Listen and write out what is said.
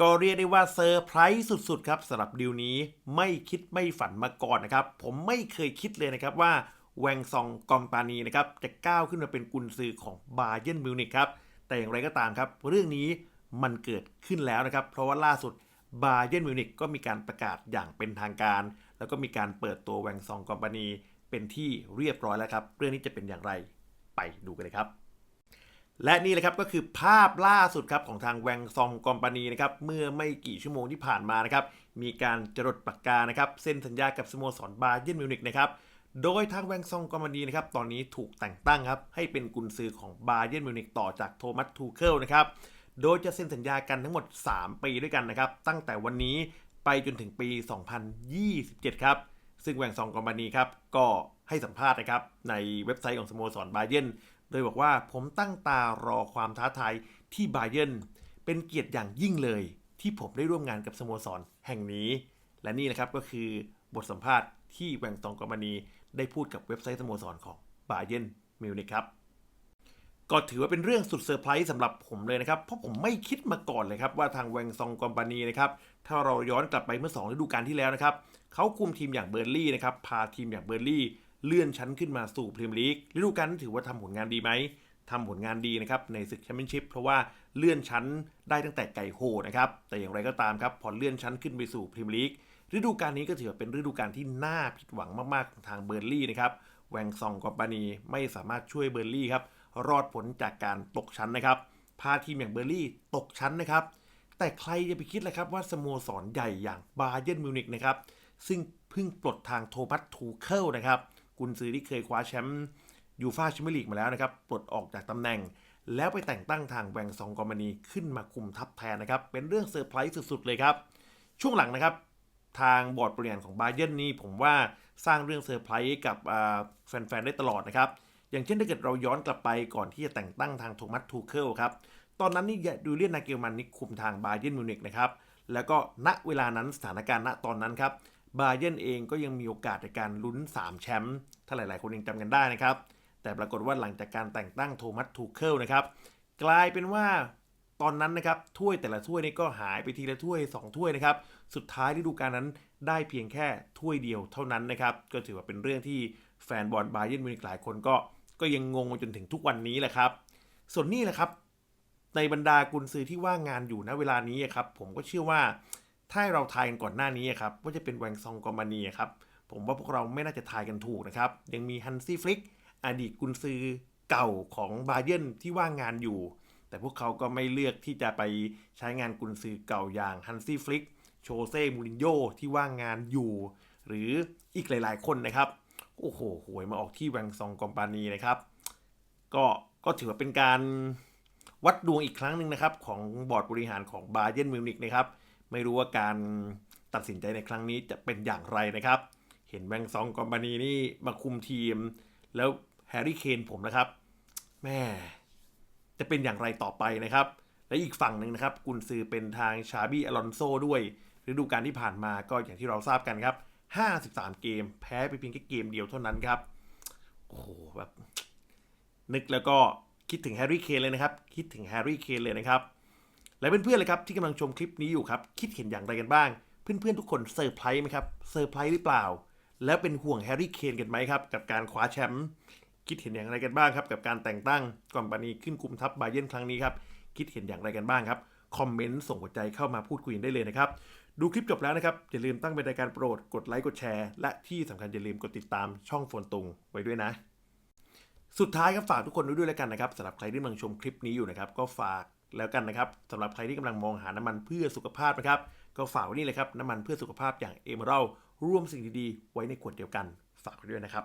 ก็เรียกได้ว่าเซอร์ไพรส์สุดๆครับสำหรับดีลนี้ไม่คิดไม่ฝันมาก่อนนะครับ ผมไม่เคยคิดเลยนะครับว่าแวงซองกอมปานีนะครับจะก้าวขึ้นมาเป็นกุนซือของบาเย r n นมิวนิกครับแต่อย่างไรก็ตามครับ เรื่องนี้มันเกิดขึ้นแล้วนะครับ เพราะว่าล่าสุดบาเย r n นมิวนิกก็มีการประกาศอย่างเป็นทางการ แล้วก็มีการเปิดตัวแวงซองกอมปานีเป็นที่เรียบร้อยแล้วครับ เรื่องนี้จะเป็นอย่างไรไปดูกันเลยครับ และนี่แหละครับก็คือภาพล่าสุดครับของทางแวงซองกอมปานีนะครับเมื่อไม่กี่ชั่วโมงที่ผ่านมานะครับมีการจรดปากกานะครับเซ็นสัญญากับสโมสรบาเย r n นมิวนิกนะครับโดยทางแวงซองกอมปานีนะครับตอนนี้ถูกแต่งตั้งครับให้เป็นกุนซือของบาเย r n นมิวนิกต่อจากโทมัสทูเคิลนะครับโดยจะเซ็นสัญญากันทั้งหมด 3 ปีด้วยกันนะครับตั้งแต่วันนี้ไปจนถึงปี 2027 ครับซึ่งแวงซองกอมปานีครับก็ให้สัมภาษณ์นะครับในเว็บไซต์ของสโมสรบาเย r n โดยบอกว่าผมตั้งตารอความท้าทายที่บาเย r n เป็นเกียรติอย่างยิ่งเลย ที่ผมได้ร่วมงานกับสโมสรแห่งนี้ และนี่นะครับก็คือบทสัมภาษณ์ที่แวงซองกอมานีได้พูดกับเว็บไซต์สโมสรของบาเยนมิวนิกครับก็ถือว่าเป็นเรื่องสุดเซอร์ไพรส์สำหรับผมเลยนะครับ เพราะผมไม่คิดมาก่อนเลยครับ ว่าทางแวงซองกอมปานีนะครับ ถ้าเราย้อนกลับไปเมื่อ2ฤดูกาลที่แล้วนะครับ เขาคุมทีมอย่างเบอร์ลี่นะครับ พาทีมอย่างเบอร์ลี่ เลื่อนชั้นขึ้นมาสู่พรีเมียร์ลีกฤดูกาลนั้นถือว่าทำผลงานดีไหมทำผลงานดีนะครับในศึกแชมเปี้ยนชิพเพราะว่าเลื่อนชั้นได้ตั้งแต่ไก่โหนะครับแต่อย่างไรก็ตามครับพอเลื่อนชั้นขึ้นไปสู่พรีเมียร์ลีกฤดูกาลนี้ก็ถือว่าเป็นฤดูกาลที่น่าผิดหวังมากๆของทางเบอร์ลี่นะครับแวงซองกอมปานีไม่สามารถช่วยเบอร์ลี่ครับรอดผลจากการตกชั้นนะครับพาทีมอย่างเบอร์ลี่ตกชั้นนะครับแต่ใครจะไปคิดเลยครับว่าสโมสรใหญ่อย่างบาเย r n นมิวนิกนะครับซึ่งเพิ่งปลดทางโทมัสทูเคิลนะครับ กุนซือที่เคยคว้าแชมป์ยูฟาแชมเปี้ยนลีกมาแล้วนะครับปลดออกจากตำแหน่ง แล้วไปแต่งตั้งทางแวงซองกอมานีขึ้นมาคุมทัพแทนนะครับ เป็นเรื่องเซอร์ไพรส์สุดๆเลยครับ ช่วงหลังนะครับ ทางบอร์ดบริหารของบาเย r n นี่ผมว่าสร้างเรื่องเซอร์ไพรส์กับแฟนๆได้ตลอดนะครับ อย่างเช่นถ้าเกิดเราย้อนกลับไปก่อนที่จะแต่งตั้งทางโทมัสทูเคิลครับตอนนั้นนี่ดูเลียนนาเกลมันนี่คุมทางบาเยนมิวนิกนะครับแล้วก็ณเวลานั้นสถานการณ์ณตอนนั้นครับ บาเย r n เองก็ยังมีโอกาสในการลุ้น 3 แชมป์ถ้าหลาย ๆ คนยังจำกันได้นะครับ แต่ปรากฏว่าหลังจากการแต่งตั้งโทมัสทูเคิลนะครับ กลายเป็นว่าตอนนั้นนะครับถ้วยแต่ละถ้วยนี่ก็หายไปทีละถ้วย 2 ถ้วยนะครับ สุดท้ายฤดูกาลนั้นได้เพียงแค่ถ้วยเดียวเท่านั้นนะครับ ก็ถือว่าเป็นเรื่องที่แฟนบอลบาเยนมิวนิกหลายคนก็ก็ยังงงมาจนถึงทุกวันนี้แหละครับ ส่วนนี้แหละครับ ในบรรดากุนซือที่ว่างงานอยู่ณเวลานี้ครับผมก็เชื่อว่า ถ้าเราทายกันก่อนหน้านี้ครับว่าจะเป็นแวงซองกอมมานีครับผมว่าพวกเราไม่น่าจะทายกันถูกนะครับ ยังมีฮันซี่ฟลิกอดีตกุนซือเก่าของบาเย r n ที่ว่างงานอยู่ แต่พวกเขาก็ไม่เลือกที่จะไปใช้งานกุนซือเก่าอย่างฮันซี่ฟลิกโชเซ่มูรินโญ่ที่ว่างงานอยู่ หรืออีกหลาย ๆ คนนะครับ โอ้โหหวยมาออกที่แวงซองกอมปานีนะครับ ก็ก็ถือว่าเป็นการวัดดวงอีกครั้งหนึ่งนะครับ ของบอร์ดบริหารของบาเยนมิวนิกนะครับ ไม่รู้ว่าการตัดสินใจในครั้งนี้จะเป็นอย่างไรนะครับ เห็นแวงซองกอมปานีนี่มาคุมทีม แล้วแฮร์รี่เคนผมนะครับแม่จะเป็นอย่างไรต่อไปนะครับ และอีกฝั่งหนึ่งนะครับ กุนซือเป็นทางชาบี้อลอนโซด้วยฤดูกาลที่ผ่านมาก็อย่างที่เราทราบกันครับ 53 เกม แพ้ไปเพียงแค่เกมเดียวเท่านั้นครับ โอ้โหแบบนึกแล้วก็คิดถึงแฮร์รี่เคนเลยนะครับ คิดถึงแฮร์รี่เคนเลยนะครับ และเพื่อนๆเลยครับที่กำลังชมคลิปนี้อยู่ครับ คิดเห็นอย่างไรกันบ้าง เพื่อนๆทุกคนเซอร์ไพรส์ไหมครับเซอร์ไพรส์หรือเปล่า แล้วเป็นห่วงแฮร์รี่เคนกันไหมครับ กับการคว้าแชมป์คิดเห็นอย่างไรกันบ้างครับ กับการแต่งตั้งกอมปานีขึ้นคุมทัพบาเย r n ครั้งนี้ครับคิดเห็นอย่างไรกันบ้างครับคอมเมนต์ส่งหัวใจเข้ามาพูดคุยได้เลยนะครับดูคลิปจบแล้วนะครับ อย่าลืมตั้งเป็นรายการโปรด กดไลค์ กดแชร์ และที่สำคัญอย่าลืมกดติดตามช่องโฟนตุงไว้ด้วยนะ สุดท้ายครับฝากทุกคนไว้ด้วยแล้วกันนะครับสำหรับใครที่กำลังชมคลิปนี้อยู่นะครับ ก็ฝาก แล้วกันนะครับสำหรับใครที่กำลังมองหาน้ำมันเพื่อสุขภาพนะครับ ก็ฝากไว้นี่เลยครับน้ำมันเพื่อสุขภาพอย่างเอเมอรัลร่วมสิ่งดีๆไว้ในขวดเดียวกันฝากไว้ด้วยนะครับ